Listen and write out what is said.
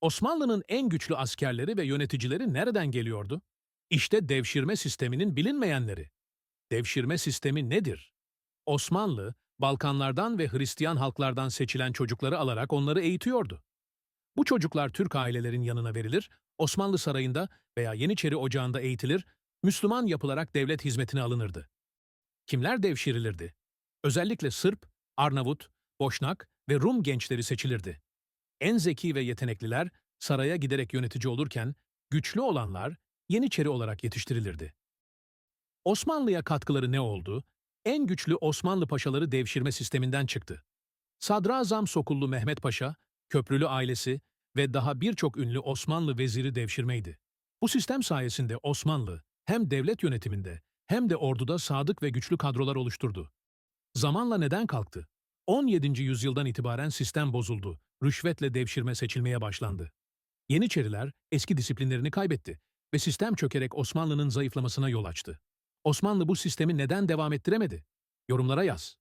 Osmanlı'nın en güçlü askerleri ve yöneticileri nereden geliyordu? İşte devşirme sisteminin bilinmeyenleri. Devşirme sistemi nedir? Osmanlı, Balkanlardan ve Hristiyan halklardan seçilen çocukları alarak onları eğitiyordu. Bu çocuklar Türk ailelerin yanına verilir, Osmanlı sarayında veya Yeniçeri Ocağı'nda eğitilir, Müslüman yapılarak devlet hizmetine alınırdı. Kimler devşirilirdi? Özellikle Sırp, Arnavut, Boşnak ve Rum gençleri seçilirdi. En zeki ve yetenekliler saraya giderek yönetici olurken, güçlü olanlar Yeniçeri olarak yetiştirilirdi. Osmanlı'ya katkıları ne oldu? En güçlü Osmanlı paşaları devşirme sisteminden çıktı. Sadrazam Sokullu Mehmet Paşa, Köprülü ailesi ve daha birçok ünlü Osmanlı veziri devşirmeydi. Bu sistem sayesinde Osmanlı hem devlet yönetiminde hem de orduda sadık ve güçlü kadrolar oluşturdu. Zamanla neden kalktı? 17. yüzyıldan itibaren sistem bozuldu, rüşvetle devşirme seçilmeye başlandı. Yeniçeriler eski disiplinlerini kaybetti ve sistem çökerek Osmanlı'nın zayıflamasına yol açtı. Osmanlı bu sistemi neden devam ettiremedi? Yorumlara yaz.